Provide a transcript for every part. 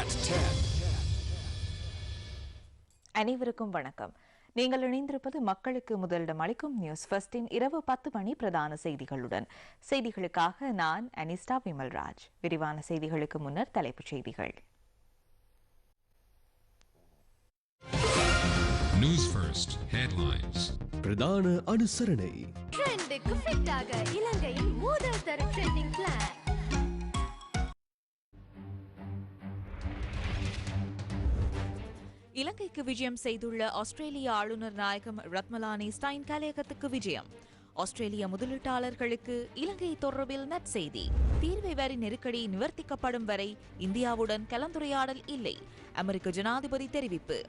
at 10. அனைவருக்கும் வணக்கம். நீங்கள் இணைந்திருப்பது மக்களுக்கு முதலிடம் அளிக்கும் நியூஸ் ஃபர்ஸ்டின் இரவு பத்து மணி பிரதான செய்திகளுடன். செய்திகளுக்காக நான் அனிஸ்டா விமல்ராஜ். விரிவான செய்திகளுக்கு முன்னர் தலைப்புச் செய்திகள். News First headlines. பிரதான அனுசரணை. ட்ரெண்டுக்கு ஃபிட் ஆக இலங்கையின் முதல் தர ட்ரெண்டிங் பிளான் இலங்கைக்கு விஜயம் செய்துள்ள ஆஸ்திரேலிய ஆளுநர் நாயகம் ரத்மலானி ஸ்டைன் கலையகத்துக்கு விஜயம். ஆஸ்திரேலிய முதலீட்டாளர்களுக்கு இலங்கை தொடர்பில் நற்செய்தி. தீர்வை வரி நெருக்கடி நிவர்த்திக்கப்படும் வரை இந்தியாவுடன் கலந்துரையாடல் இல்லை அமெரிக்க ஜனாதிபதி தெரிவிப்பு.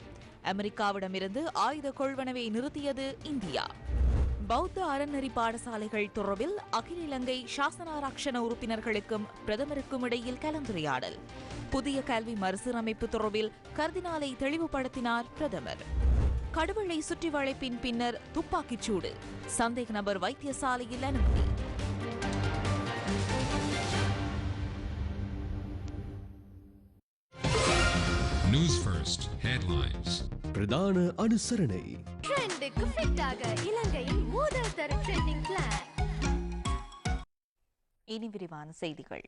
அமெரிக்காவிடமிருந்து ஆயுத கொள்வனவை நிறுத்தியது இந்தியா. பௌத்த அறநெறி பாடசாலைகள் தொடர்பில் அகில இலங்கை சாசனாராட்சண உறுப்பினர்களுக்கும் பிரதமருக்கும் இடையில் கலந்துரையாடல். புதிய கல்வி மறுசீரமைப்பு தொடர்பில் கர்தினாலை தெளிவுபடுத்தினார் பிரதமர். கடவுளை சுற்றி வளைப்பின் பின்னர் துப்பாக்கிச் சூடு. சந்தேக நபர் வைத்தியசாலையில் அனுமதி. News First headlines. பிரதான அனுசரணை. ட்ரெண்டுக்கு ஃபிட் ஆக இலங்கையின் முதல் தர ட்ரெண்டிங் பிளான் இனி விரிவான செய்திகள்.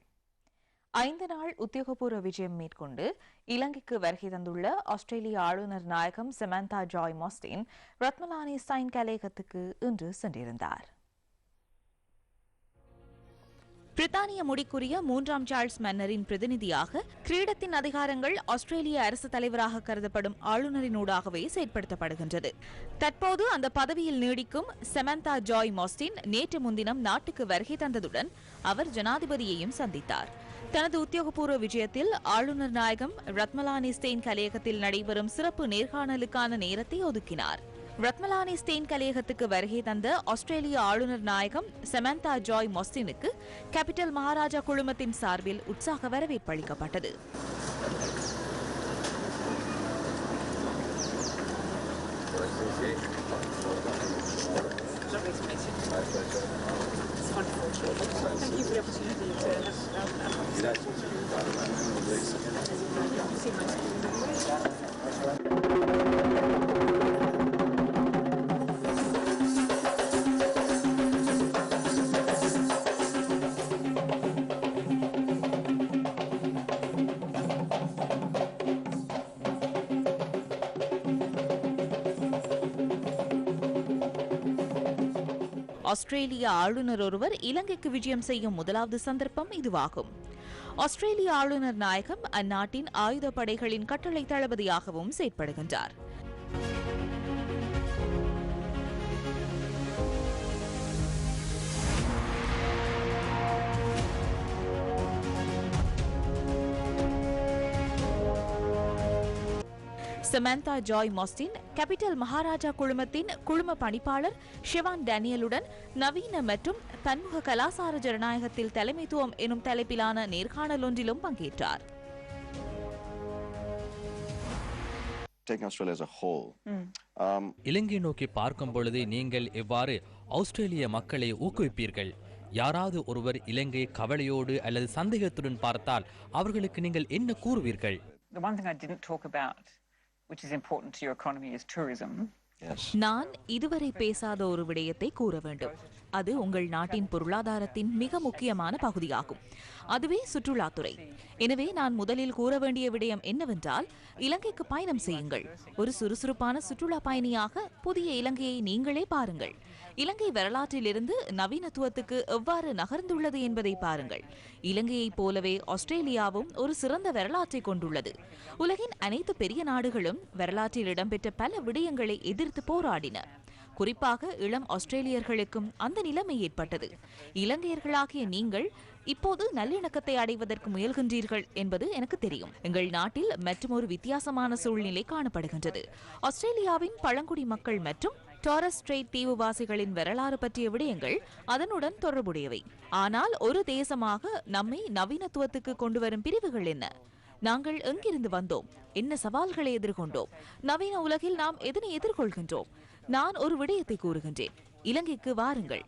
ஐந்து நாள் உத்தியோகபூர்வ விஜயம் மேற்கொண்டு இலங்கைக்கு வருகை தந்துள்ள ஆஸ்திரேலிய ஆளுநர் நாயகம் செமந்தா ஜாய் மாஸ்டின் ரத்மலானி ஸ்டைன் கலையகத்துக்கு இன்று சென்றிருந்தார். பிரித்தானிய முடிக்குரிய மூன்றாம் சார்ல்ஸ் மன்னரின் பிரதிநிதியாக கிரீடத்தின் அதிகாரங்கள் ஆஸ்திரேலிய அரசு தலைவராக கருதப்படும் ஆளுநரினூடாகவே செயற்படுத்தப்படுகின்றது. தற்போது அந்த பதவியில் நீடிக்கும் செமந்தா ஜாய் மாஸ்டின் நேற்று முன்தினம் நாட்டுக்கு வருகை தந்ததுடன் அவர் ஜனாதிபதியையும் சந்தித்தார். தனது உத்தியோகபூர்வ விஜயத்தில் ஆளுநர் நாயகம் ரத்மலானி ஸ்டெயின் கலையகத்தில் நடைபெறும் சிறப்பு நேர்காணலுக்கான நேரத்தை ஒதுக்கினார். ரத்மலானி ஸ்டெயின் கலையகத்துக்கு வருகை தந்த ஆஸ்திரேலிய ஆளுநர் நாயகம் செமந்தா ஜாய் மொஸ்டினுக்கு கேபிட்டல் மகாராஜா குழுமத்தின் சார்பில் உற்சாக வரவேற்பு அளிக்கப்பட்டது. Thank you ஆஸ்திரேலிய ஆளுநர் ஒருவர் இலங்கைக்கு விஜயம் செய்யும் முதலாவது சந்தர்ப்பம் இதுவாகும். ஆஸ்திரேலிய ஆளுநர் நாயகம் அந்நாட்டின் ஆயுதப்படைகளின் கட்டளை தளபதியாகவும் செயற்படுகின்றார். Samantha Joy Mostyn Capital Maharaja குழுமத்தின் குழும பணிப்பாளர் ஷிவான் டேனியலுடன் நவீன மற்றும் பன்முக கலாசார ஜனநாயகத்தில் தலைமைத்துவம் எனும் தலைப்பிலான நேர்காணல் ஒன்றிலும் பங்கேற்றார். Taking Australia as a whole. Um, இலங்கை நோக்கி பார்க்கும் பொழுது நீங்கள் எவ்வாறு ஆஸ்திரேலிய மக்களை ஊக்குவிப்பீர்கள்? யாராவது ஒருவர் இலங்கையை கவலையோடு அல்லது சந்தேகத்துடன் பார்த்தால் அவர்களுக்கு நீங்கள் என்ன கூறுவீர்கள்? The one thing I didn't talk about, which is important to your economy, is tourism. yes. நான் இதுவரை பேசாத ஒரு விடயத்தை கூற வேண்டும் அது உங்கள் நாட்டின் பொருளாதாரத்தின் மிக முக்கியமான பகுதியாகும். அதுவே சுற்றுலாத்துறை. எனவே நான் முதலில் கூற வேண்டிய விடயம் என்னவென்றால் இலங்கைக்கு பயணம் செய்யுங்கள். ஒரு சுறுசுறுப்பான சுற்றுலா பயணியாக புதிய இலங்கையை நீங்களே பாருங்கள். இலங்கை வரலாற்றிலிருந்து நவீனத்துவத்துக்கு எவ்வாறு நகர்ந்துள்ளது என்பதை பாருங்கள். இலங்கையைப் போலவே ஆஸ்திரேலியாவும் ஒரு சிறந்த வரலாற்றை கொண்டுள்ளது. உலகின் அனைத்து பெரிய நாடுகளும் வரலாற்றில் இடம்பெற்ற பல விடயங்களை எதிர்த்து போராடின. குறிப்பாக இளம் ஆஸ்திரேலியர்களுக்கும் அந்த நிலைமை ஏற்பட்டது. இலங்கையர்களாகிய நீங்கள் இப்போது நல்லிணக்கத்தை அடைவதற்கு முயல்கின்றீர்கள் என்பது எனக்கு தெரியும். எங்கள் நாட்டில் மற்றுமொரு வித்தியாசமான சூழ்நிலை காணப்படுகின்றது. ஆஸ்திரேலியாவின் பழங்குடி மக்கள் மற்றும் டாரஸ் ஸ்ட்ரெய்ட் தீவுவாசிகளின் வரலாறு பற்றிய விடயங்கள் அதனுடன் தொடர்புடையவை. ஆனால் ஒரு தேசமாக நம்மை நவீனத்துவத்துக்கு கொண்டு வரும் பிரிவுகள் என்ன? நாங்கள் எங்கிருந்து வந்தோம்? என்ன சவால்களை எதிர்கொண்டோம்? நவீன உலகில் நாம் எதனை எதிர்கொள்கின்றோம்? நான் ஒரு விடயத்தை கூறுகின்றேன். இலங்கைக்கு வாருங்கள்.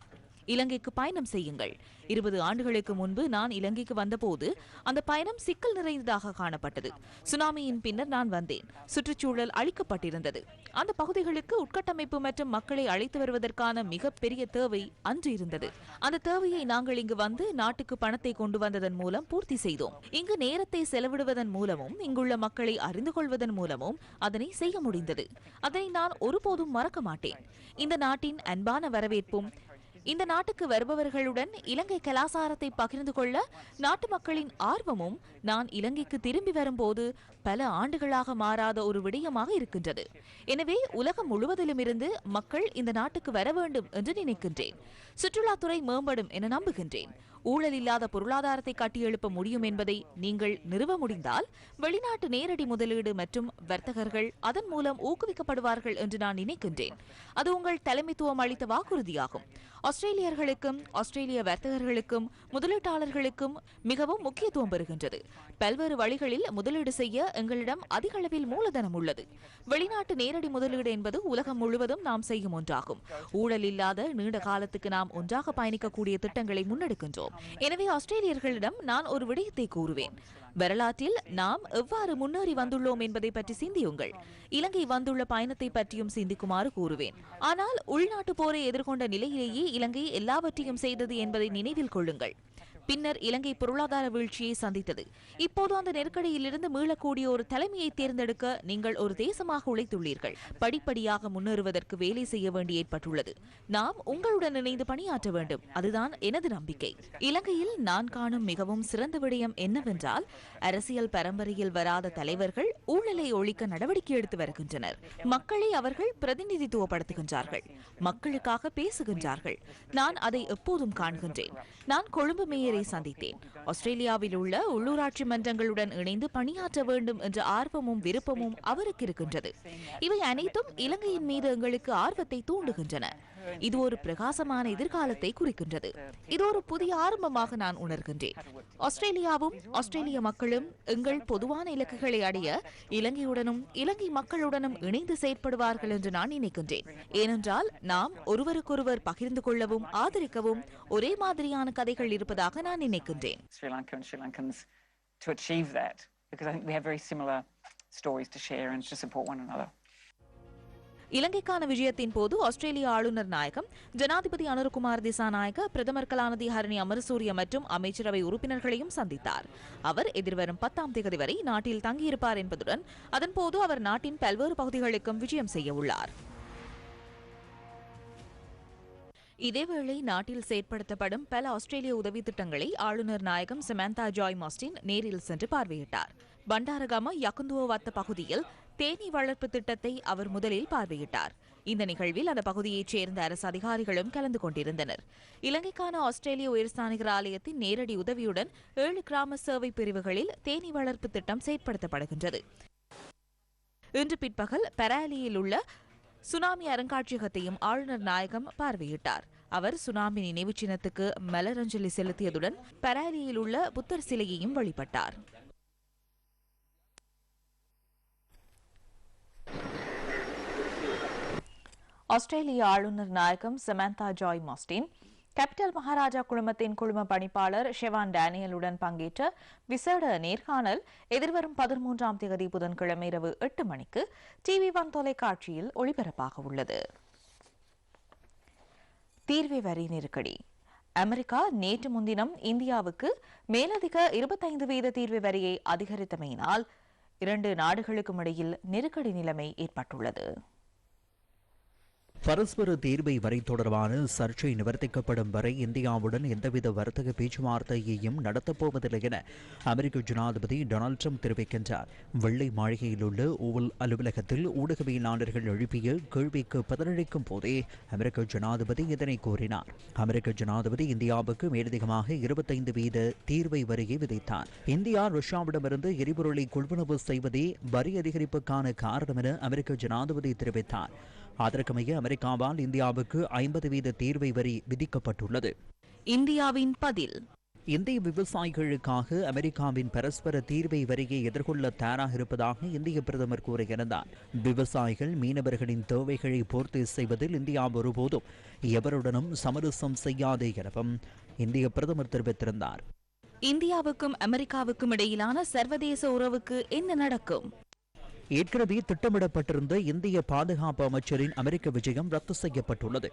இலங்கைக்கு பயணம் செய்யுங்கள். இருபது ஆண்டுகளுக்கு முன்பு நான் இலங்கைக்கு வந்தபோது அந்த பயணம் சிக்கல் நிறைந்ததாக காணப்பட்டது. சுனாமியின் பின்னர் நான் வந்தேன். சுற்றுச்சூழல் அழிக்கப்பட்டிருந்தது. அந்த பகுதிகளுக்கு உட்கட்டமைப்பு மற்றும் மக்களை அழைத்து வருவதற்கான மிகப்பெரிய தேவை அன்று இருந்தது. அந்த தேவையை நாங்கள் இங்கு வந்து நாட்டுக்கு பணத்தை கொண்டு வந்ததன் மூலம் பூர்த்தி செய்தோம். இங்கு நேரத்தை செலவிடுவதன் மூலமும் இங்குள்ள மக்களை அறிந்து கொள்வதன் மூலமும் அதனை செய்ய முடிந்தது. அதனை நான் ஒருபோதும் மறக்க மாட்டேன். இந்த நாட்டின் அன்பான வரவேற்பும் இந்த நாட்டுக்கு வருபவர்களுடன் இலங்கை கலாசாரத்தை பகிர்ந்து கொள்ள நாட்டு மக்களின் ஆர்வமும் நான் இலங்கைக்கு திரும்பி வரும்போது பல ஆண்டுகளாக மாறாத ஒரு விடயமாக இருக்கின்றது. எனவே உலகம் முழுவதிலும் இருந்து மக்கள் இந்த நாட்டுக்கு வர வேண்டும் என்று நினைக்கின்றேன். சுற்றுலாத்துறை மேம்படும் என நம்புகின்றேன். ஊழல் இல்லாத பொருளாதாரத்தை கட்டியெழுப்ப முடியும் என்பதை நீங்கள் நிறுவ முடிந்தால் வெளிநாட்டு நேரடி முதலீடு மற்றும் வர்த்தகர்கள் அதன் மூலம் ஊக்குவிக்கப்படுவார்கள் என்று நான் நினைக்கின்றேன். அது உங்கள் தலைமைத்துவம் அளித்த வாக்குறுதியாகும். ஆஸ்திரேலியர்களுக்கும் ஆஸ்திரேலிய வர்த்தகர்களுக்கும் முதலீட்டாளர்களுக்கும் மிகவும் முக்கியத்துவம் பெறுகின்றது. பல்வேறு வழிகளில் முதலீடு செய்ய எங்களிடம் அதிக அளவில் மூலதனம் உள்ளது. வெளிநாட்டு நேரடி முதலீடு என்பது உலகம் முழுவதும் நாம் செய்யும் ஒன்றாகும். ஊழல் இல்லாத நீண்ட காலத்துக்கு நாம் ஒன்றாக பயணிக்கக்கூடிய திட்டங்களை முன்னெடுக்கின்றோம். எனவே ஆஸ்திரேலியர்களிடம் நான் ஒரு விடயத்தை கூறுவேன். வரலாற்றில் நாம் எவ்வாறு முன்னேறி வந்துள்ளோம் என்பதை பற்றி சிந்தியுங்கள். இலங்கை வந்துள்ள பயணத்தை பற்றியும் சிந்திக்குமாறு கூறுவேன். ஆனால் உள்நாட்டு போரை எதிர்கொண்ட நிலையிலேயே இலங்கை எல்லாவற்றையும் செய்தது என்பதை நினைவில் கொள்ளுங்கள். பின்னர் இலங்கை பொருளாதார வீழ்ச்சியை சந்தித்தது. இப்போது அந்த நெருக்கடியிலிருந்து மீளக்கூடிய ஒரு தலைமையை தேர்ந்தெடுக்க நீங்கள் ஒரு தேசமாக உழைத்துள்ளீர்கள். படிப்படியாக முன்னேறுவதற்கு வேலை செய்ய வேண்டி ஏற்பட்டுள்ளது. நாம் உங்களுடன் இணைந்து பணியாற்ற வேண்டும். அதுதான் எனது நம்பிக்கை. இலங்கையில் நான் காணும் மிகவும் சிறந்த விடயம் என்னவென்றால் அரசியல் பரம்பரையில் வராத தலைவர்கள் ஊழலை ஒழிக்க நடவடிக்கை எடுத்து வருகின்றனர். மக்களை அவர்கள் பிரதிநிதித்துவப்படுத்துகின்றார்கள். மக்களுக்காக பேசுகின்றார்கள். நான் அதை எப்போதும் காண்கின்றேன். நான் கொழும்பு மேயரை சந்தித்தேன். ஆஸ்திரேலியாவில் உள்ள உள்ளூராட்சி மன்றங்களுடன் இணைந்து பணியாற்ற வேண்டும் என்ற ஆர்வமும் விருப்பமும் அவருக்கு இருக்கின்றது. இவை அனைத்தும் இலங்கையின் மீது எங்களுக்கு ஆர்வத்தை தூண்டுகின்றன. இது ஒரு பிரகாசமான எதிர்காலத்தை குறிக்கின்றது. இது ஒரு புதிய ஆரம்பமாக நான் உணர்கின்றேன். ஆஸ்திரேலியாவும் ஆஸ்திரேலிய மக்களும் எங்கள் பொதுவான இலக்குகளை அடைய இலங்கையுடனும் இலங்கை மக்களுடனும் இணைந்து செயற்படுவார்கள் என்று நான் நினைக்கின்றேன். ஏனென்றால் நாம் ஒருவருக்கொருவர் பகிர்ந்து கொள்ளவும் ஆதரிக்கவும் ஒரே மாதிரியான கதைகள் இருப்பதாக நான் நினைக்கின்றேன். To achieve that because I think we have very similar stories to share and to support one another. இலங்கைக்கான விஜயத்தின் போது ஆஸ்திரேலிய ஆளுநர் நாயகம் ஜனாதிபதி அனுரகுமார் திசாநாயக பிரதமர் கலாநிதி ஹரணி அமரசூரிய மற்றும் அமைச்சரவை உறுப்பினர்களையும் சந்தித்தார். அவர் எதிர்வரும் பத்தாம் தேதி வரை நாட்டில் தங்கியிருப்பார் என்பதுடன் அதன்போது அவர் நாட்டின் பல்வேறு பகுதிகளுக்கும் விஜயம் செய்ய உள்ளார். இதேவேளை நாட்டில் செயற்படுத்தப்படும் பல ஆஸ்திரேலிய உதவி திட்டங்களை ஆளுநர் நாயகம் சமந்தா ஜாய் மாஸ்டின் நேரில் சென்று பார்வையிட்டார். பண்டாரகம யக்குந்துவத்த பகுதியில் தேனீ வளர்ப்பு திட்டத்தை அவர் முதலில் பார்வையிட்டார். இந்த நிகழ்வில் அந்த பகுதியைச் சேர்ந்த அரசு அதிகாரிகளும் கலந்து கொண்டிருந்தனர். இலங்கைக்கான ஆஸ்திரேலிய உயர்ஸ்தானிகர் ஆலயத்தின் நேரடி உதவியுடன் ஏழு கிராம சேவை பிரிவுகளில் தேனீ வளர்ப்பு திட்டம் செயற்படுத்தப்படுகின்றது. இன்று பிற்பகல் பெராலியில் உள்ள சுனாமி அருங்காட்சியகத்தையும் ஆளுநர் நாயகம் பார்வையிட்டார். அவர் சுனாமி நினைவு சின்னத்துக்கு மலரஞ்சலி செலுத்தியதுடன் பராலியில் உள்ள புத்தர் சிலையையும் வழிபட்டார். ஆஸ்திரேலிய ஆளுநர் நாயகம் Samantha Joy Mostyn Capital Maharaja குழுமத்தின் குழும பணிப்பாளர் ஷெவான் டேனியலுடன் பங்கேற்ற விசேட நேர்காணல் எதிர்வரும் பதிமூன்றாம் தேதி புதன்கிழமை இரவு எட்டு மணிக்கு டிவி ஒன் தொலைக்காட்சியில் ஒளிபரப்பாக உள்ளது. தீர்வை வரி நெருக்கடி. அமெரிக்கா நேற்று முன்தினம் இந்தியாவுக்கு மேலதிக இருபத்தைந்து வீத தீர்வு வரியை அதிகரித்தமையினால் இரண்டு நாடுகளுக்கும் இடையில் நெருக்கடி நிலைமை ஏற்பட்டுள்ளது. பரஸ்பர தீர்வை வரை தொடர்பான சர்ச்சை நிவர்த்திக்கப்படும் வரை இந்தியாவுடன் எந்தவித வர்த்தக பேச்சுவார்த்தையையும் நடத்தப்போவதில்லை என அமெரிக்க ஜனாதிபதி டொனால்ட் ட்ரம்ப் தெரிவிக்கின்றார். வெள்ளை மாளிகையில் உள்ள ஓவல் அலுவலகத்தில் ஊடகவியலாளர்கள் எழுப்பிய கேள்விக்கு பதிலளிக்கும் போதே அமெரிக்க ஜனாதிபதி இதனை கூறினார். அமெரிக்க ஜனாதிபதி இந்தியாவுக்கு மேலதிகமாக இருபத்தைந்து வீத தீர்வை வரியை விதித்தார். இந்தியா ரஷ்யாவிடமிருந்து எரிபொருளை கொள்வனவு செய்வதே வரி அதிகரிப்புக்கான காரணம் என அமெரிக்க ஜனாதிபதி தெரிவித்தார். அதற்கமைய அமெரிக்காவால் இந்தியாவுக்கு ஐம்பது வீத தீர்வை வரி விதிக்கப்பட்டுள்ளது. இந்தியாவின் பதில். இந்திய விவசாயிகளுக்காக அமெரிக்காவின் பரஸ்பர தீர்வை வரையே எதிர்கொள்ள தயாராக இருப்பதாக இந்திய பிரதமர் கூறியிருந்தார். விவசாயிகள் மீனவர்களின் தேவைகளை பூர்த்தி செய்வதில் இந்தியா ஒருபோதும் எவருடனும் சமரசம் செய்யாது எனவும் இந்திய பிரதமர் தெரிவித்திருந்தார். இந்தியாவுக்கும் அமெரிக்காவுக்கும் இடையிலான சர்வதேச உறவுக்கு என்ன நடக்கும்? ஏற்கனவே திட்டமிடப்பட்டிருந்த இந்திய பாதுகாப்பு அமைச்சரின் அமெரிக்க விஜயம் ரத்து செய்யப்பட்டுள்ளது.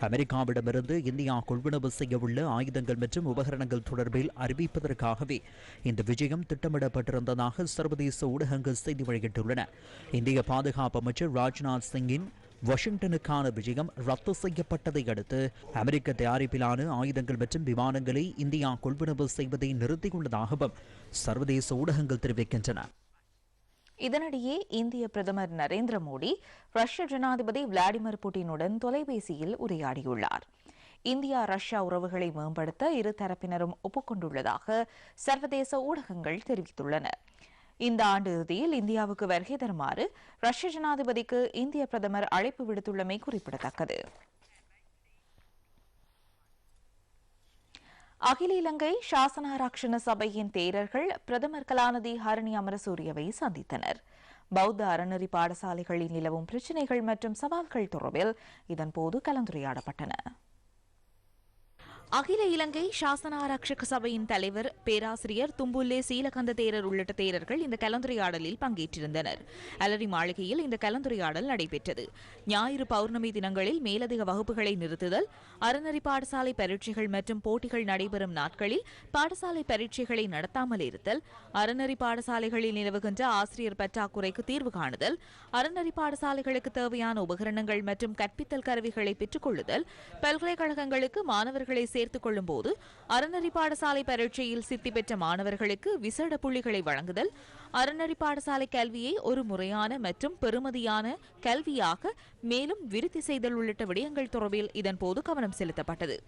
அமெரிக்காவிடமிருந்து இந்தியா கொள்வனவு செய்யவுள்ள ஆயுதங்கள் மற்றும் உபகரணங்கள் தொடர்பில் அறிவிப்பதற்காகவே இந்த விஜயம் திட்டமிடப்பட்டிருந்ததாக சர்வதேச ஊடகங்கள் செய்தி வெளியிட்டுள்ளன. இந்திய பாதுகாப்பு அமைச்சர் ராஜ்நாத் சிங்கின் வாஷிங்டனுக்கான விஜயம் ரத்து செய்யப்பட்டதை அடுத்து அமெரிக்க தயாரிப்பிலான ஆயுதங்கள் மற்றும் விமானங்களை இந்தியா கொள்வனவு செய்வதை நிறுத்தியுள்ளதாகவும் சர்வதேச ஊடகங்கள் தெரிவிக்கின்றன. இதனிடையே இந்திய பிரதமர் நரேந்திர மோடி ரஷ்ய ஜனாதிபதி விளாடிமிர் புட்டினுடன் தொலைபேசியில் உரையாடியுள்ளார். இந்தியா ரஷ்யா உறவுகளை மேம்படுத்த இரு தரப்பினரும் ஒப்புக்கொண்டுள்ளதாக சர்வதேச ஊடகங்கள் தெரிவித்துள்ளன. இந்த ஆண்டு இறுதியில் இந்தியாவுக்கு வருகை தருமாறு ரஷ்ய ஜனாதிபதிக்கு இந்திய பிரதமர் அழைப்பு விடுத்துள்ளமை குறிப்பிடத்தக்கது. அகில இலங்கை சாசனாராக்ஷண சபையின் தேரர்கள் பிரதமர் கலாநிதி ஹரணி அமரசூரியவை சந்தித்தனர். பௌத்த அறநெறி பாடசாலைகளில் நிலவும் பிரச்சினைகள் மற்றும் சவால்கள் தொடர்பில் இதன்போது கலந்துரையாடப்பட்டன. அகில இலங்கை சாசனாரட்சக சபையின் தலைவர் பேராசிரியர் தும்புல்லே சீலகந்த தேரர் உள்ளிட்ட தேரர்கள் இந்த கலந்துரையாடலில் பங்கேற்றிருந்தனர். அலரி மாளிகையில் இந்த கலந்துரையாடல் நடைபெற்றது. ஞாயிறு பௌர்ணமி தினங்களில் மேலதிக வகுப்புகளை நிறுத்துதல் அறநெறி பாடசாலை பரீட்சைகள் மற்றும் போட்டிகள் நடைபெறும் நாட்களில் பாடசாலை பரீட்சைகளை நடத்தாமல் இருத்தல் அறநெறி பாடசாலைகளில் நிலவுகின்ற ஆசிரியர் பற்றாக்குறைக்கு தீர்வு காணுதல் அறநெறி பாடசாலைகளுக்கு தேவையான உபகரணங்கள் மற்றும் கற்பித்தல் கருவிகளை பெற்றுக் கொள்ளுதல் பல்கலைக்கழகங்களுக்கு மாணவர்களை சேர்த்துக் கொள்ளும் போது அறநெறி பாடசாலை பரீட்சையில் சித்தி பெற்ற மாணவர்களுக்கு விசேட புள்ளிகளை வழங்குதல் அறநெறி பாடசாலை கல்வியை ஒரு முறையான மற்றும் பெறுமதியான கல்வியாக மேலும் விருத்தி செய்தல் உள்ளிட்ட விடயங்கள் தொடர்பில் இதன்போது கவனம் செலுத்தப்பட்டது.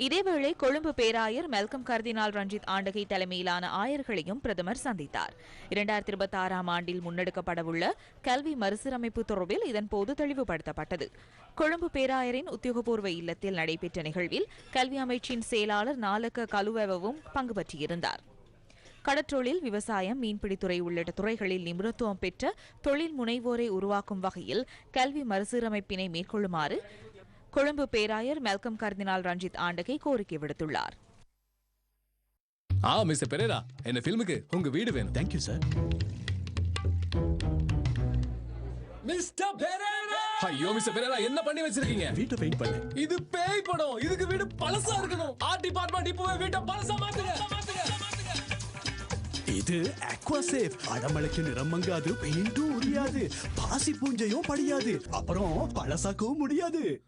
இதேவேளை கொழும்பு பேராயர் மெல்கம் கர்தினால் ரஞ்சித் ஆண்டகை தலைமையிலான ஆயர்களையும் பிரதமர் சந்தித்தார். இரண்டாயிரத்தி இருபத்தி ஆறாம் ஆண்டில் முன்னெடுக்கப்படவுள்ள கல்வி மறுசீரமைப்பு தொடர்பில் இதன்போது தெளிவுபடுத்தப்பட்டது. கொழும்பு பேராயரின் உத்தியோகபூர்வ இல்லத்தில் நடைபெற்ற நிகழ்வில் கல்வி அமைச்சின் செயலாளர் நாலக்க கலுவவும் பங்கு பற்றியிருந்தார். கடற்றொழில் விவசாயம் மீன்பிடித்துறை உள்ளிட்ட துறைகளில் நிபுணத்துவம் பெற்ற தொழில் முனைவோரை உருவாக்கும் வகையில் கல்வி மறுசீரமைப்பினை மேற்கொள்ளுமாறு கொழும்பு பேராயர் மெல்கம் கர்தினால் ரஞ்சித் ஆண்டகை கோரிக்கை விடுத்துள்ளார். ஆ மிஸ்டர் பெரேரா. என்ன ஃபில்முக்கு உங்க வீடு வேணும். Thank you sir mister Perera! ஐயோ மிஸ்டர் பெரேரா என்ன பண்ணி வச்சிருக்கீங்க? வீட்டை பெயிண்ட் பண்ணு. இது பேய் படம். இதுக்கு வீடு பழசா இருக்கணும். ஆர்ட் டிபார்ட்மெண்ட் இப்பவே வீட்டை பழசா மாத்துங்க மாத்துங்க. இது அக்வா சேஃப் அடமழைக்கு நிறம் மங்காது பெயிண்டும் உரியாது. பாசி பூஞ்சையும் படியாது. அப்புறம் பழசாக்கவும் முடியாது.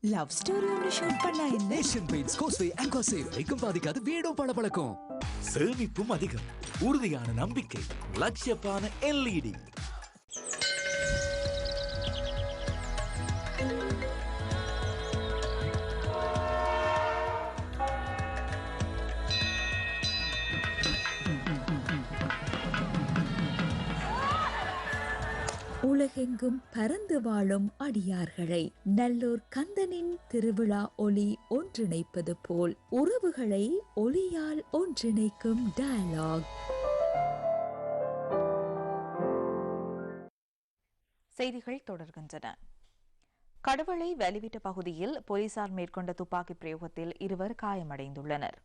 லவ் ஸ்டோரி ஒன்று ஷூட் பண்ணா ஏஷியன் பெயிண்ட்ஸ் கோஸ்வே அக்வா சேவ் வைக்கும் பாதிக்காது வீடும் பளபளக்கும். சேமிப்பும் அதிகம். உறுதியான நம்பிக்கை லட்சியப்பான எல்இடி உலகெங்கும் பறந்து வாழும் அடியார்களை நல்லூர் கந்தனின் திருவிழா ஒளி ஒன்றிணைப்பது போல் உறவுகளை ஒளியால் ஒன்றிணைக்கும் டயலாக் செய்திகள் தொடர்கின்றன. கடவுளை வலிவிட்ட பகுதியில் போலீசார் மேற்கொண்ட துப்பாக்கி பிரயோகத்தில் இருவர் காயமடைந்துள்ளனர்.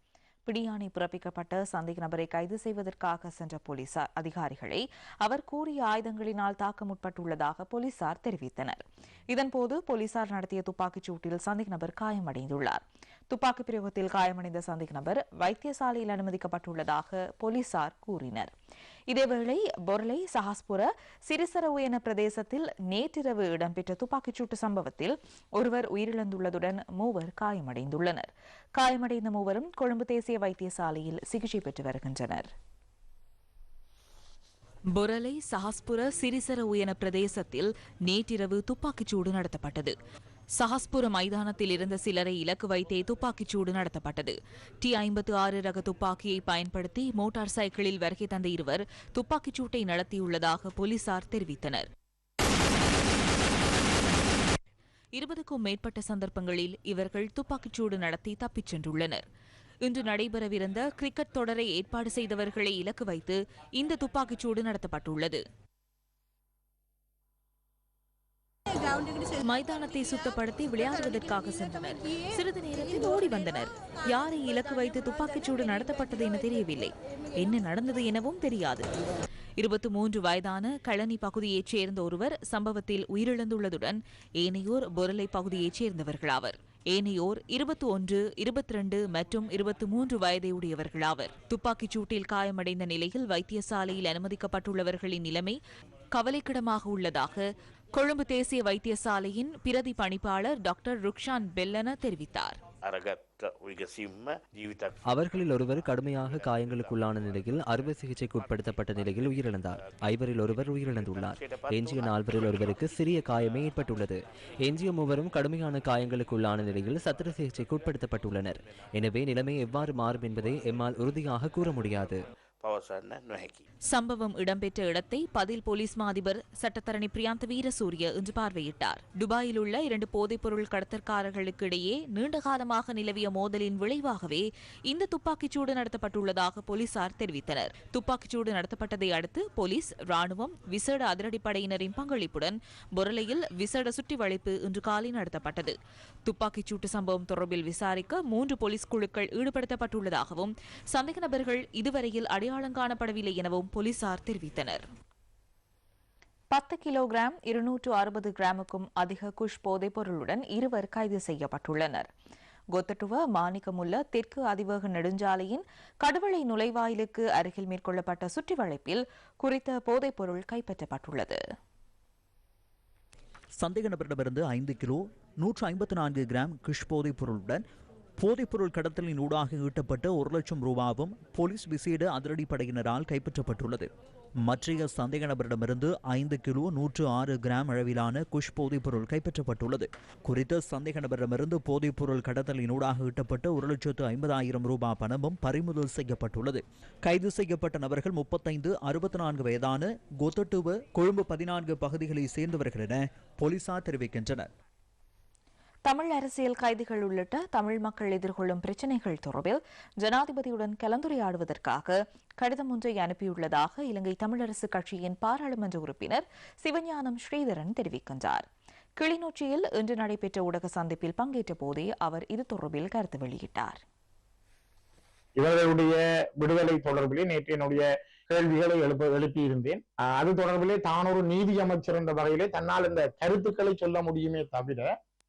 பிடியாணை பிறப்பிக்கப்பட்ட சந்தேக நபரை கைது செய்வதற்காக சென்ற போலீசார் அதிகாரிகளை அவர் கூறிய ஆயுதங்களினால் தாக்க முற்பட்டுள்ளதாக போலீசார் தெரிவித்தனர். இதன்போது போலீசார் நடத்திய துப்பாக்கிச் சூட்டில் சந்தேக நபர் காயமடைந்துள்ளார். துப்பாக்கி பிரயோகத்தில் காயமடைந்த சந்தேக நபர் வைத்தியசாலையில் அனுமதிக்கப்பட்டுள்ளதாக போலீசார் கூறினர். இதேவேளை பொருளை சஹாஸ்புர சிறிசர உயன பிரதேசத்தில் நேற்றிரவு இடம்பெற்ற துப்பாக்கிச்சூட்டு சம்பவத்தில் ஒருவர் உயிரிழந்துள்ளதுடன் மூவர் காயமடைந்துள்ளனர். காயமடைந்த மூவரும் கொழும்பு தேசிய வைத்தியசாலையில் சிகிச்சை பெற்று வருகின்றனர். பொரலை சஹாஸ்புர சிறிசர உயன பிரதேசத்தில் நேற்றிரவு துப்பாக்கிச்சூடு நடத்தப்பட்டது. சஹாஸ்புர மைதானத்தில் இருந்த சிலரை இலக்கு வைத்தே துப்பாக்கிச் சூடு நடத்தப்பட்டது. டி ஐம்பத்து ஆறு ரக துப்பாக்கியை பயன்படுத்தி மோட்டார் சைக்கிளில் வருகை தந்த இருவர் துப்பாக்கிச் சூட்டை நடத்தியுள்ளதாக போலீசார் தெரிவித்தனர். இருபதுக்கும் மேற்பட்ட சந்தர்ப்பங்களில் இவர்கள் துப்பாக்கிச்சூடு நடத்தி தப்பிச் சென்றுள்ளனர். இன்று நடைபெறவிருந்த கிரிக்கெட் தொடரை ஏற்பாடு செய்தவர்களை இலக்கு வைத்து இந்த துப்பாக்கிச்சூடு நடத்தப்பட்டுள்ளது. மைதானத்தை சுத்தப்படுத்தி விளையாடுவதற்காக சென்றனர். சிறிது நேரத்தில் ஓடி வந்தனர். யாரை இலக்கு வைத்து துப்பாக்கிச்சூடு நடத்தப்பட்டது என தெரியவில்லை. என்ன நடந்தது எனவும் தெரியாது. இருபத்தி மூன்று வயதான கழனி பகுதியைச் சேர்ந்த ஒருவர் சம்பவத்தில் உயிரிழந்துள்ளதுடன் ஏனையோர் பொருளை பகுதியைச் சேர்ந்தவர்களாவர் ஏனையோர் இருபத்தி ஒன்று இருபத்தி ரெண்டு மற்றும் இருபத்தி மூன்று வயதையுடையவர்களாவர் துப்பாக்கிச் சூட்டில் காயமடைந்த நிலையில் வைத்தியசாலையில் அனுமதிக்கப்பட்டுள்ளவர்களின் நிலைமை கவலைக்கிடமாக உள்ளதாக கொழும்பு தேசிய வைத்தியசாலையின் பிரதி பணிப்பாளர் டாக்டர் ருக்ஷான் பெல்லன தெரிவித்தார். அவர்களில் ஒருவர் கடுமையாக காயங்களுக்குள்ளான நிலையில் அறுவை சிகிச்சைக்கு உட்படுத்தப்பட்ட நிலையில் உயிரிழந்தார். ஐவரில் ஒருவர் உயிரிழந்துள்ளார். எஞ்சிய நால்வரில் ஒருவருக்கு சிறிய காயமே ஏற்பட்டுள்ளது. எஞ்சிய மூவரும் கடுமையான காயங்களுக்குள்ளான நிலையில் சத்திர சிகிச்சைக்கு உட்படுத்தப்பட்டுள்ளனர். எனவே நிலைமை எவ்வாறு மாறும் என்பதை எம்மால் உறுதியாக கூற முடியாது. පවසන්න නොහැකි. சம்பவம் இடம்பெற்ற இடத்தை பதில் போலீஸ் மா அதிபர் சட்டத்தரணி பிரியாந்த வீரசூரிய இன்று பார்வையிட்டார் துபாயில் உள்ள இரண்டு போதைப்பொருள் கடத்தற்காரர்களுக்கு இடையே நீண்ட காலமாக நிலவிய மோதலின் விளைவாகவே இந்த துப்பாக்கிச்சூடு நடத்தப்பட்டுள்ளதாக போலீசார் தெரிவித்தனர் துப்பாக்கிச்சூடு நடத்தப்பட்டதை அடுத்து போலீஸ் ராணுவம் விசேட அதிரடிப்படையினரின் பங்களிப்புடன் பொருளையில் விசேட சுற்றி வளைப்பு இன்று காலை நடத்தப்பட்டது துப்பாக்கிச்சூட்டு சம்பவம் தொடர்பில் விசாரிக்க மூன்று போலீஸ் குழுக்கள் ஈடுபடுத்தப்பட்டுள்ளதாகவும் சந்தேக நபர்கள் இதுவரையில் அடையாளம் காணப்படவில்லை எனவும் போலீசார் தெரிவித்தனர். பத்து கிலோகிராம் இருநூற்று அறுபது கிராமுக்கும் அதிக குஷ் போதைப் பொருளுடன் இருவர் கைது செய்யப்பட்டுள்ளனர். கொத்தட்டுவ மாணிக்கமுள்ள தெற்கு அதிவேக நெடுஞ்சாலையின் கடுவளை நுழைவாயிலுக்கு அருகில் மேற்கொள்ளப்பட்ட சுற்றி வளைப்பில் குறித்த போதைப் பொருள் கைப்பற்றப்பட்டுள்ளது. சந்தேக நபரிடமிருந்து ஐந்து கிலோ நூற்று ஐம்பத்தி நான்கு கிராம் கிஷ் போதைப் பொருளுடன் போதைப்பொருள் கடத்தலின் ஊடாக ஈட்டப்பட்ட ஒரு லட்சம் ரூபாவும் போலீஸ் விசேட அதிரடிப்படையினரால் கைப்பற்றப்பட்டுள்ளது. மற்றைய சந்தேக நபரிடமிருந்து ஐந்து கிலோ நூற்று ஆறு கிராம் அளவிலான குஷ் போதைப்பொருள் கைப்பற்றப்பட்டுள்ளது. குறித்த சந்தேக நபரிடமிருந்து போதைப்பொருள் கடத்தலின் ஊடாக ஈட்டப்பட்ட ஒரு லட்சத்து ஐம்பதாயிரம் ரூபாய் பணமும் பறிமுதல் செய்யப்பட்டுள்ளது. கைது செய்யப்பட்ட நபர்கள் முப்பத்தைந்து அறுபத்தி நான்கு வயதான கொத்தட்டுவ கொழும்பு பதினான்கு பகுதிகளை சேர்ந்தவர்கள் என போலீசார் தெரிவிக்கின்றனர். தமிழ் அரசியல் கைதிகள் உள்ளிட்ட தமிழ் மக்கள் எதிர்கொள்ளும் பிரச்சினைகள் தொடர்பில் ஜனாதிபதியுடன் கலந்துரையாடுவதற்காக கடிதம் ஒன்றை அனுப்பியுள்ளதாக இலங்கை தமிழரசு கட்சியின் பாராளுமன்ற உறுப்பினர் சிவஞானம் ஸ்ரீதரன் தெரிவிக்கின்றார். கிளிநொச்சியில் இன்று நடைபெற்ற ஊடக சந்திப்பில் பங்கேற்ற போதே அவர் இது தொடர்பில் கருத்து வெளியிட்டார். இவர்களுடைய விடுதலை தொடர்பிலே நேற்று என்னுடைய கேள்விகளை எழுப்ப எழுப்பியிருந்தேன். அது தொடர்பிலே தான் ஒரு நீதி அமைச்சர் என்ற வகையிலே தன்னால் இந்த கருத்துக்களை சொல்ல முடியுமே தவிர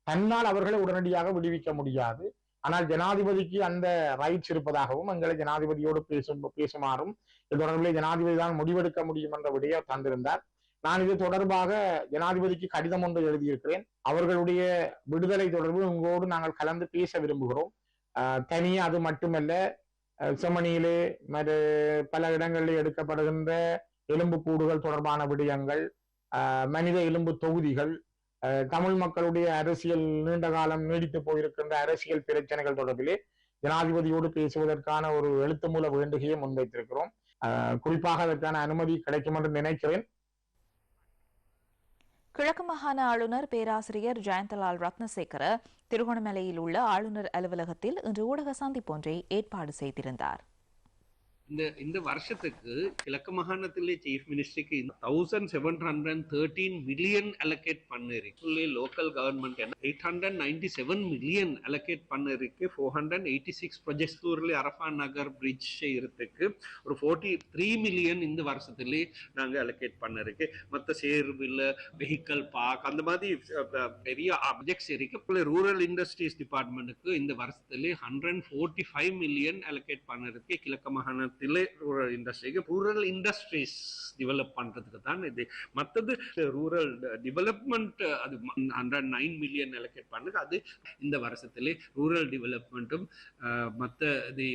தன்னால் அவர்களை உடனடியாக விடுவிக்க முடியாது. ஆனால் ஜனாதிபதிக்கு அந்த ரைட்ஸ் இருப்பதாகவும் எங்களை ஜனாதிபதியோடு பேசும் பேசுமாறும் இது தொடர்பில் ஜனாதிபதி தான் முடிவெடுக்க முடியும் என்ற விடையை தந்திருந்தார். நான் இது தொடர்பாக ஜனாதிபதிக்கு கடிதம் ஒன்று எழுதியிருக்கிறேன். அவர்களுடைய விடுதலை தொடர்பு உங்களோடு நாங்கள் கலந்து பேச விரும்புகிறோம். தனியே அது மட்டுமல்ல செமனியிலே மறு பல இடங்களில் எடுக்கப்படுகின்ற எலும்பு கூடுகள் தொடர்பான விடயங்கள் மனித எலும்பு தொகுதிகள் தமிழ் மக்களுடைய அரசியல் நீண்ட காலம் நீடித்து போயிருக்கின்ற அரசியல் பிரச்சனைகள் தொடர்பிலே ஜனாதிபதியோடு பேசுவதற்கான ஒரு எழுத்து மூல வேண்டுகையை முன்வைத்திருக்கிறோம். அஹ் குறிப்பாக அதற்கான அனுமதி கிடைக்கும் என்று நினைக்கிறேன். கிழக்கு மாகாண ஆளுநர் பேராசிரியர் ஜெயந்தலால் ரத்னசேகர திருகோணமலையில் உள்ள ஆளுநர் அலுவலகத்தில் இன்று ஊடக சந்திப்பொன்றை ஏற்பாடு செய்திருந்தார். இந்த இந்த வருஷத்துக்கு கிழக்கு மாகாணத்திலே chief மினிஸ்டருக்கு thousand seven hundred thirteen million allocate பண்ணிருக்கு. Local government eight hundred ninety seven million allocate பண்ணிருக்கு. Four hundred eighty six projects ஊரில் அரஃபா நகர் பிரிட்ஜ் செய்யறதுக்கு ஒரு ஃபோர்ட்டி த்ரீ மில்லியன் இந்த வருஷத்துலேயே நாங்கள் அலோகேட் பண்ணிருக்கு. மற்ற சேர்வில் வெஹிக்கல் பார்க் அந்த மாதிரி பெரிய ஆப்ஜெக்ட்ஸ் இருக்கு. ரூரல் இண்டஸ்ட்ரீஸ் டிபார்ட்மெண்ட்டுக்கு இந்த வருஷத்துலேயே hundred forty five million allocate பண்ணிருக்கு. கிழக்கு மாகாண ரூரல் இண்டஸ்ட்ரிக்கு ரூரல் இண்டஸ்ட்ரீஸ் டெவலப் பண்றதுக்கு தான் இது. மற்றது ரூரல் டெவலப்மெண்ட் அது ஹண்ட்ரட் நைன் மில்லியன் அலோகேட் பண்ணுறது அது இந்த வருஷத்திலே ரூரல் டெவலப்மெண்ட்டும் மற்ற இது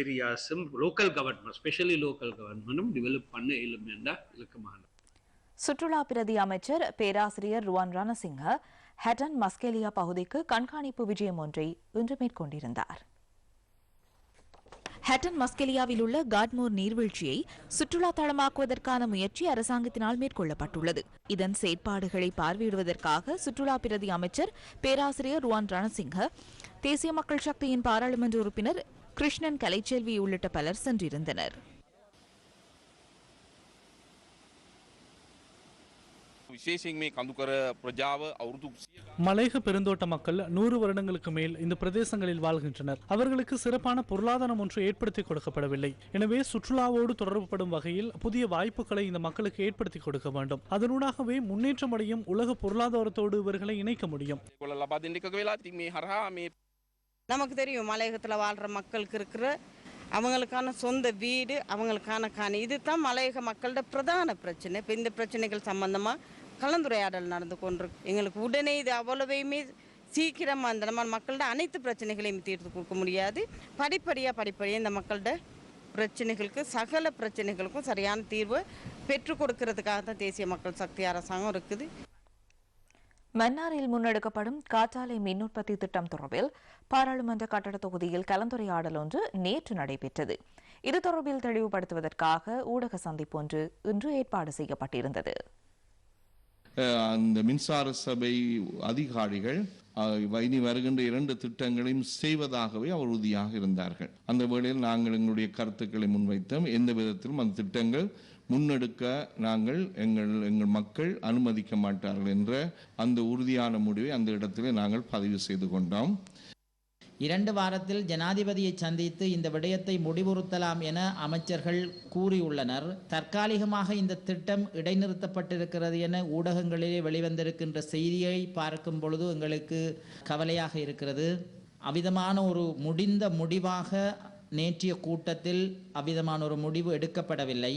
ஏரியாஸும் லோக்கல் கவர்மெண்ட் ஸ்பெஷலி லோக்கல் கவர்மெண்ட்டும் டெவலப் பண்ண இயலுமெண்டா இலக்கமான சுற்றுலா பிரதி அமைச்சர் பேராசிரியர் ருவான் ரணசிங்க ஹெட்டன் மஸ்கேலியா பகுதிக்கு கண்காணிப்பு விஜயம் ஒன்றை இன்று மேற்கொண்டிருந்தார். ஹட்டன் மஸ்கெலியாவில் உள்ள காட்மோர் நீர்வீழ்ச்சியை சுற்றுலா தளமாக்குவதற்கான முயற்சி அரசாங்கத்தினால் மேற்கொள்ளப்பட்டுள்ளது. இதன் செயற்பாடுகளை பார்வையிடுவதற்காக சுற்றுலா பிரதி அமைச்சர் பேராசிரியர் ருவான் ரணசிங்க தேசிய மக்கள் சக்தியின் பாராளுமன்ற உறுப்பினர் கிருஷ்ணன் கலைச்செல்வி உள்ளிட்ட பலர் சென்றிருந்தனர். විශේෂයෙන් මේ කඳුකර ප්‍රජාව අවුරුදු மலையக பெருந்தோட்ட மக்கள் நூறு வருடங்களுக்கு மேல் இந்த பிரதேசங்களில் வாழ்கின்றனர் அவர்களுக்கு சிறப்பான பொருளாதாரம் ஒன்று ஏற்படுத்தி கொடுக்கப்படவில்லை எனவே சுற்றுலாவோடு தொடர்புபடும் வகையில் புதிய வாய்ப்புகளை இந்த மக்களுக்கு ஏற்படுத்தி கொடுக்க வேண்டும் அதனூடாகவே முன்னேற்றம் அடையும் உலக பொருளாதாரத்தோடு இவர்களை இணைக்க முடியும் කොළ ලබා දෙන්න එකක වෙලා ති මේ හරහා මේ நமக்கு தெரியும் மலையகத்தில் வாழ்கிற மக்களுக்கு இருக்கிற அவங்களுக்கான சொந்த வீடு அவங்களுக்கான காணி இதுதான் மலையக மக்களோட பிரதான பிரச்சனை இப்போ இந்த பிரச்சனைகள் சம்பந்தமாக கலந்துரையாடல் நடந்து கொண்டிருக்கு. எங்களுக்கு உடனே இது அவ்வளவையுமே சீக்கிரமாக அந்த நம்ம மக்கள்கிட்ட அனைத்து பிரச்சனைகளையும் தீர்த்து கொடுக்க முடியாது. படிப்படியாக படிப்படியாக இந்த மக்களோட பிரச்சனைகளுக்கு சகல பிரச்சனைகளுக்கும் சரியான தீர்வு பெற்றுக் கொடுக்கறதுக்காக தான் தேசிய மக்கள் சக்தி அரசாங்கம் இருக்குது. மன்னாரில் முன்னெடுக்கப்படும் காற்றாலை மின் உற்பத்தி திட்டம் தொடர்பில் பாராளுமன்ற கட்டட தொகுதியில் கலந்துரையாடல் ஒன்று நேற்று நடைபெற்றது. இது தொடர்பில் தெளிவுபடுத்துவதற்காக ஊடக சந்திப்பு ஒன்று இன்று ஏற்பாடு செய்யப்பட்டிருந்தது. அந்த மின்சார சபை அதிகாரிகள் இனி வருகின்ற இரண்டு திட்டங்களையும் செய்வதாகவே அவர் உறுதியாக இருந்தார்கள். அந்த வேளையில் நாங்கள் எங்களுடைய கருத்துக்களை முன்வைத்தோம். எந்த விதத்திலும் அந்த திட்டங்கள் முன்னெடுக்க நாங்கள் எங்கள் எங்கள் மக்கள் அனுமதிக்க மாட்டார்கள் என்ற அந்த உறுதியான முடிவை அந்த இடத்திலே நாங்கள் பதிவு செய்து கொண்டோம். இரண்டு வாரத்தில் ஜனாதிபதியை சந்தித்து இந்த விடயத்தை முடிவுறுத்தலாம் என அமைச்சர்கள் கூறியுள்ளனர். தற்காலிகமாக இந்த திட்டம் இடைநிறுத்தப்பட்டிருக்கிறது என ஊடகங்களிலே வெளிவந்திருக்கின்ற செய்தியை பார்க்கும் பொழுது எங்களுக்கு கவலையாக இருக்கிறது. அவ்விதமான ஒரு முடிந்த முடிவாக நேற்றைய கூட்டத்தில் அவ்விதமான ஒரு முடிவு எடுக்கப்படவில்லை.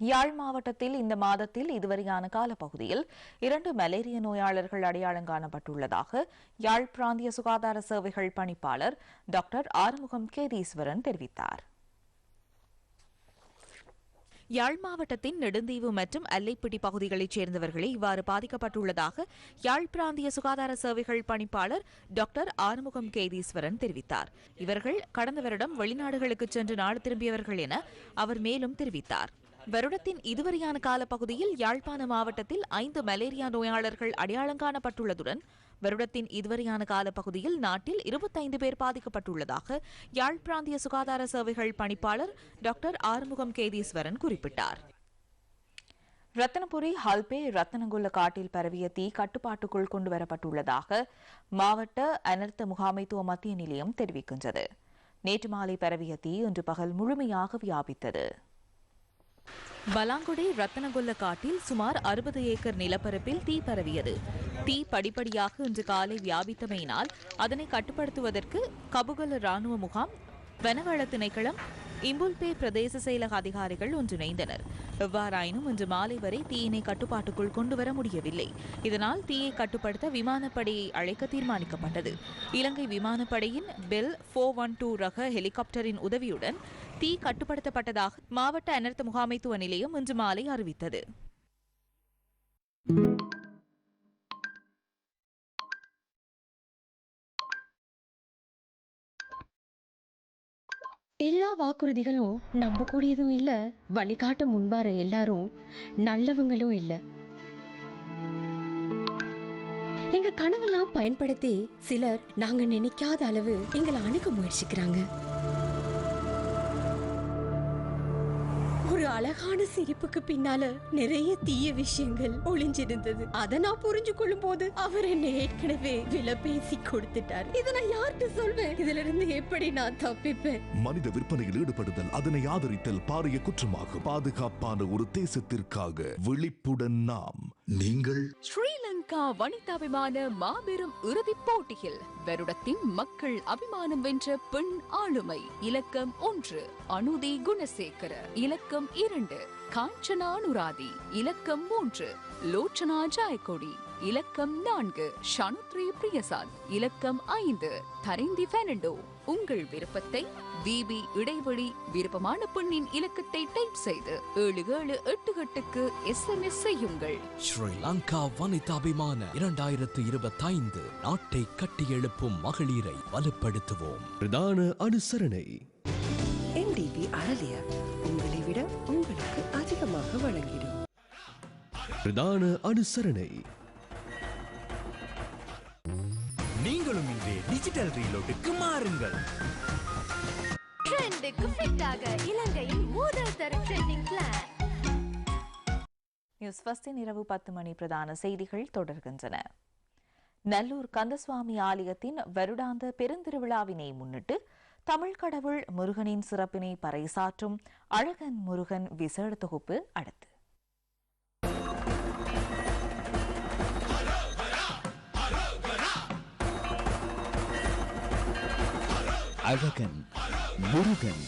யாழ் மாவட்டத்தில் இந்த மாதத்தில் இதுவரையான காலப்பகுதியில் இரண்டு மலேரிய நோயாளர்கள் அடையாளம் காணப்பட்டுள்ளதாக யாழ் பிராந்திய சுகாதார சேவைகள் பணிப்பாளர் டாக்டர் ஆறுமுகம் கேதீஸ்வரன் தெரிவித்தார். யாழ் மாவட்டத்தின் நெடுந்தீவு மற்றும் அல்லைப்பிடி பகுதிகளைச் சேர்ந்தவர்களே இவ்வாறு பாதிக்கப்பட்டுள்ளதாக யாழ் பிராந்திய சுகாதார சேவைகள் பணிப்பாளர் டாக்டர் ஆறுமுகம் கேதீஸ்வரன் தெரிவித்தார். இவர்கள் கடந்த வருடம் வெளிநாடுகளுக்கு சென்று நாடு திரும்பியவர்கள் என அவர் மேலும் தெரிவித்தார். வருடத்தின் இதுவரையான காலப்பகுதியில் யாழ்ப்பாண மாவட்டத்தில் ஐந்து மலேரியா நோயாளர்கள் அடையாளம் காணப்பட்டுள்ளதுடன் வருடத்தின் இதுவரையான காலப்பகுதியில் நாட்டில் இருபத்தைந்து பேர் பாதிக்கப்பட்டுள்ளதாக யாழ் பிராந்திய சுகாதார சேவைகள் பணிப்பாளர் டாக்டர் ஆறுமுகம் கேதீஸ்வரன் குறிப்பிட்டார். ரத்தனபுரி ஹல்பே ரத்தனங்குள்ள காட்டில் பரவிய தீ கட்டுப்பாட்டுக்குள் கொண்டு வரப்பட்டுள்ளதாக மாவட்ட அனர்த்த முகாமைத்துவ மத்திய நிலையம் தெரிவிக்கின்றது. நேற்று மாலை பரவிய தீ இன்று பகல் முழுமையாக வியாபித்தது. பலாங்குடி ரத்தனகொல்ல காட்டில் சுமார் அறுபது ஏக்கர் நிலப்பரப்பில் தீ பரவியது. தீ படிப்படியாக இன்று காலை வியாபித்தமையினால் அதனை கட்டுப்படுத்துவதற்கு கபுகல ராணுவ முகாம் வனவள திணைக்களம் இம்புல்பே பிரதேச செயலக அதிகாரிகள் ஒன்றிணைந்தனர். எவ்வாறாயினும் இன்று மாலை வரை தீயினை கட்டுப்பாட்டுக்குள் கொண்டுவர முடியவில்லை. இதனால் தீயை கட்டுப்படுத்த விமானப்படையை அழைக்க தீர்மானிக்கப்பட்டது. இலங்கை விமானப்படையின் பெல் ஃபோர் ஒன் டூ ரக ஹெலிகாப்டரின் உதவியுடன் தீ கட்டுப்படுத்தப்பட்டதாக மாவட்ட அனர்த்த முகாமைத்துவ நிலையம் இன்று மாலை அறிவித்தது. எல்லா வாக்குறுதிகளும் நம்பக்கூடியதும் இல்ல வழிகாட்ட முன்பார எல்லாரும் நல்லவங்களும் இல்ல. எங்க கனவெல்லாம் பயன்படுத்தி சிலர் நாங்க நினைக்காத அளவு எங்களை அணுக முயற்சிக்கிறாங்க. அழகான சிரிப்புக்கு பின்னால நிறைய தீய விஷயங்கள் ஒளிஞ்சிருந்தது. அதை நான் புரிஞ்சு கொள்ளும் போது அவர் என்னை ஏற்கனவே விலை பேசி கொடுத்துட்டார். இதை நான் யார்கிட்ட சொல்வேன்? இதுல இருந்து எப்படி நான் தப்பிப்பேன்? மனித விற்பனையில் ஈடுபடுதல் அதனை ஆதரித்தல் பாரிய குற்றமாகும். பாதுகாப்பான ஒரு தேசத்திற்காக விழிப்புடன் நாம். நீங்கள் ஸ்ரீலங்கா வனிதாபிமான மாபெரும் இறுதிப் போட்டியில் வருடத்தின் மக்கள் அபிமானம் வென்ற பெண் ஆளுமை இலக்கம் ஒன்று அனுதி குணசேகர இலக்கம் இரண்டு காஞ்சனா அனுராதி இலக்கம் மூன்று லோச்சனா ஜாய்கொடி இலக்கம் நான்கு ஷனுத்ரி பிரியசாத் இலக்கம் ஐந்து தரிந்தி பெர்னாண்டோ. உங்கள் விருப்பத்தை விபி இடைவெளி விருப்பமான பெண்ணின் இலக்கத்தை டைப் செய்து ஏழு ஏழு எட்டு எட்டுக்கு எஸ்எம்எஸ் செய்யுங்கள். ஸ்ரீலங்கா வனிதாபிமான இரண்டாயிரத்து இருபத்தைந்து நாட்டை கட்டியெழுப்பும் மகளிரை வலுப்படுத்துவோம். பிரதான அனுசரணை. எம்டிபி அறலிய உங்களை விட உங்களுக்கு அதிகமாக வழங்கிடும். பிரதான அனுசரணை. நீங்களும் இன்றே டிஜி டிஜிட்டல் ரீலோட்டுக்கு மாறுங்கள். ட்ரெண்டுக்கு ஃபிட் ஆக இலங்கையின் முதல் தர ட்ரெண்டிங் பிளான் நியூஸ் ஃபர்ஸ்டின் இரவு பத்து மணி பிரதான செய்திகள் தொடர்கின்றன. நல்லூர் கந்தசுவாமி ஆலயத்தின் வருடாந்த பெருந்திருவிழாவினை முன்னிட்டு தமிழ் கடவுள் முருகனின் சிறப்பினை பறைசாற்றும் அழகன் முருகன் விசேட தொகுப்பு அடுத்து. அழகன் முருகன்.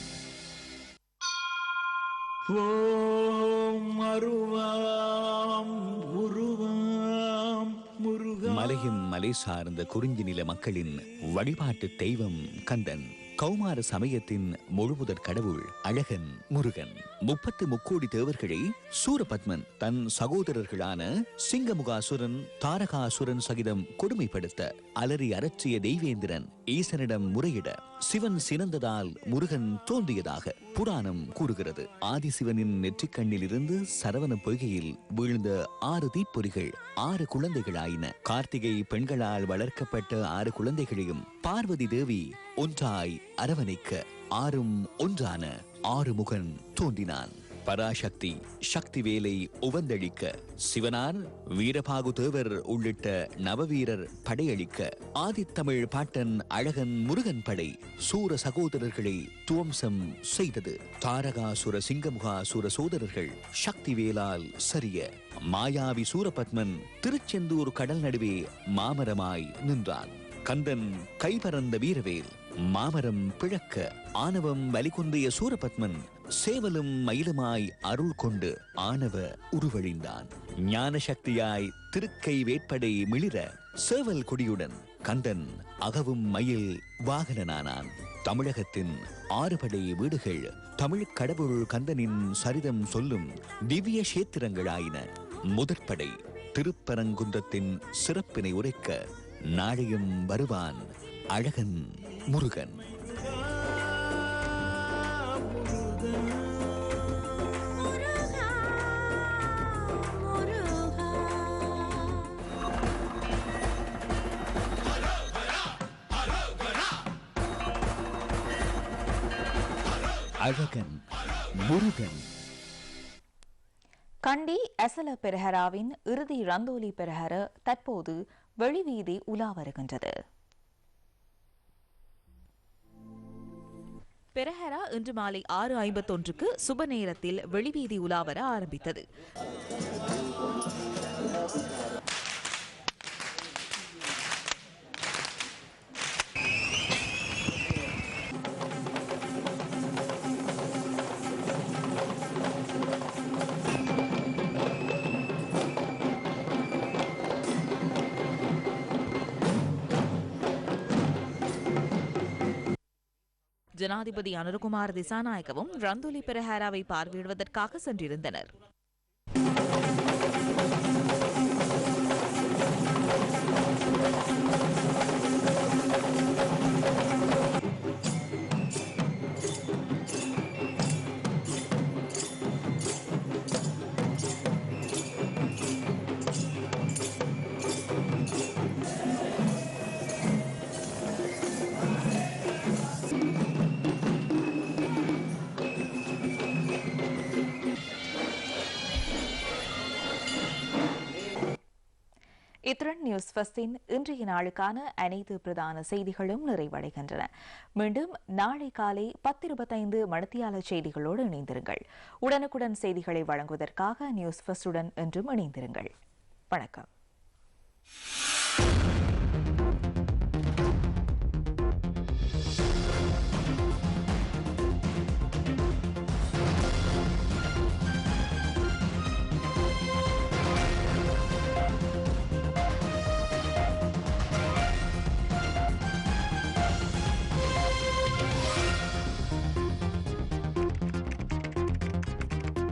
மலையும் மலை சார்ந்த குறிஞ்சி நில மக்களின் வழிபாட்டு தெய்வம் கந்தன். கௌமார சமயத்தின் முழுமுதற் கடவுள் அழகன் முருகன். முப்பத்து முக்கோடி தேவர்களை சூரபத்மன் தன் சகோதரர்களான சிங்கமுகாசுரன் தாரகாசுரன் சகிதம் கொடுமைப்படுத்த அலறி அரற்றிய தெய்வேந்திரன் ஈசனிடம் முறையிட சிவன் சினந்ததால் முருகன் தோன்றியதாக புராணம் கூறுகிறது. ஆதிசிவனின் நெற்றிக்கண்ணில் இருந்து சரவண பொய்கையில் வீழ்ந்த ஆறு தீப்பொறிகள் ஆறு குழந்தைகளாயின. கார்த்திகை பெண்களால் வளர்க்கப்பட்ட ஆறு குழந்தைகளையும் பார்வதி தேவி ஒன்றாய் அரவணைக்க ஆறும் ஒன்றான ஆறுமுகன் தோன்றினான். பராசக்தி சக்தி வேலை உவந்தளிக்க சிவனார் வீரபாகு தேவர் உள்ளிட்ட நவவீரர் படையளிக்க ஆதித்தமிழ் பாட்டன் அழகன் முருகன் படை சூர சகோதரர்களை துவம்சம் செய்தது. தாரகாசுர சிங்கமுகாசுர சோதரர்கள் சக்தி வேலால் சரிய மாயாவி சூரபத்மன் திருச்செந்தூர் கடல் நடுவே மாமரமாய் நின்றான். கந்தன் கைபரந்த வீரவேல் மாமரம் பிழக்க ஆணவம் வலிகொந்தைய சூரபத்மன் சேவலும் மயிலுமாய் அருள் கொண்டு ஆணவ உருவழிந்தான். ஞான சக்தியாய் திருக்கை வேட்படை மிளிர சேவல் கொடியுடன் கந்தன் அகவும் மயில் வாகனனானான். தமிழகத்தின் ஆறுபடை வீடுகள் தமிழ் கடவுள் கந்தனின் சரிதம் சொல்லும் திவ்ய சேத்திரங்களாயின முதற்படை திருப்பரங்குன்றத்தின் சிறப்பினை உரைக்க நாளையும் வருவான் அழகன் முருகன். அழகன் முருகன். கண்டி அசல பெருஹராவின் இறுதி ரந்தோலி பெருஹர தற்போது வெளிவீதி உலா வருகின்றது. பெரஹரா இன்று மாலை ஆறு ஐம்பத்தொன்றுக்கு சுப நேரத்தில் வெளிவீதி உலாவர ஆரம்பித்தது. ஜனாதிபதி அனுரகுமார் திசாநாயகவும் ரந்தோலி பெரஹாராவை பார்வையிடுவதற்காக சென்றிருந்தனர். நியூஸ் ஃபஸ்டின் இன்றைய நாளுக்கான அனைத்து பிரதான செய்திகளும் நிறைவடைகின்றன. மீண்டும் நாளை காலை பத்து இருபத்தைந்து மணித்தியால செய்திகளோடு இணைந்திருங்கள். உடனுக்குடன் செய்திகளை வழங்குவதற்காக நியூஸ் ஃபஸ்டுடன் என்றும் இணைந்திருங்கள். வணக்கம்.